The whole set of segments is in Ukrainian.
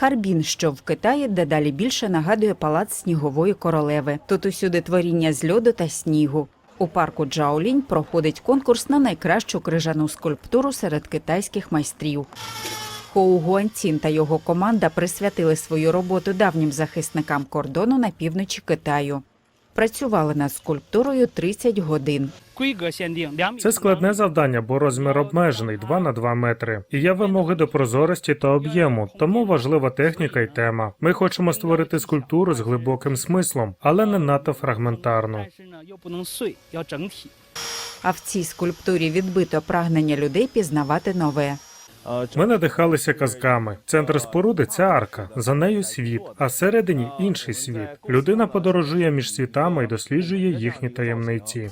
Харбін, що в Китаї, дедалі більше нагадує палац снігової королеви. Тут усюди творіння з льоду та снігу. У парку Джаолінь проходить конкурс на найкращу крижану скульптуру серед китайських майстрів. Хоу Гуанцін та його команда присвятили свою роботу давнім захисникам кордону на півночі Китаю. Працювали над скульптурою 30 годин. Це складне завдання, бо розмір обмежений 2 на 2 метри. І є вимоги до прозорості та об'єму, тому важлива техніка і тема. Ми хочемо створити скульптуру з глибоким смислом, але не надто фрагментарну. А в цій скульптурі відбито прагнення людей пізнавати нове. Ми надихалися казками. Центр споруди це арка, за нею світ, а всередині інший світ. Людина подорожує між світами і досліджує їхні таємниці.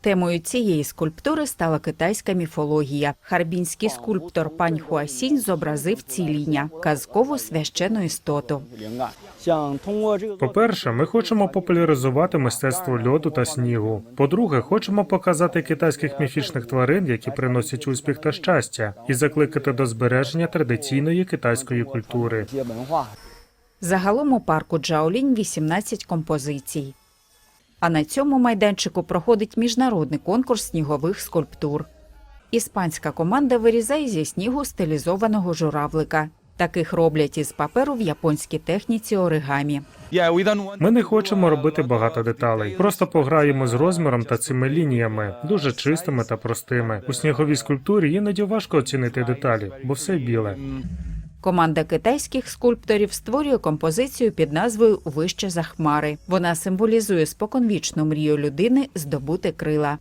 Темою цієї скульптури стала китайська міфологія. Харбінський скульптор пань Хуасінь зобразив ціління казкову священну істоту. По-перше, ми хочемо популяризувати мистецтво льоду та снігу. По-друге, хочемо показати китайських міфічних тварин, які приносять успіх та щастя, і закликати до збереження традиційної китайської культури. Загалом у парку Джаолінь 18 композицій. А на цьому майданчику проходить міжнародний конкурс снігових скульптур. Іспанська команда вирізає зі снігу стилізованого журавлика. Таких роблять із паперу в японській техніці оригамі. Ми не хочемо робити багато деталей. Просто пограємо з розміром та цими лініями, дуже чистими та простими. У сніговій скульптурі іноді важко оцінити деталі, бо все біле. Команда китайських скульпторів створює композицію під назвою Вище за хмари. Вона символізує споконвічну мрію людини здобути крила.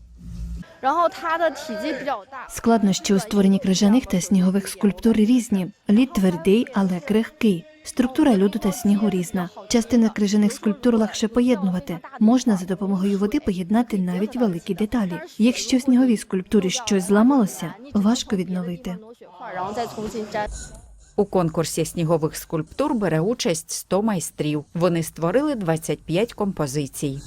Складнощі у створенні крижаних та снігових скульптур різні. Лід твердий, але крихкий. Структура льоду та снігу різна. Частина крижаних скульптур легше поєднувати. Можна за допомогою води поєднати навіть великі деталі. Якщо в сніговій скульптурі щось зламалося, важко відновити. У конкурсі снігових скульптур бере участь 100 майстрів. Вони створили 25 композицій.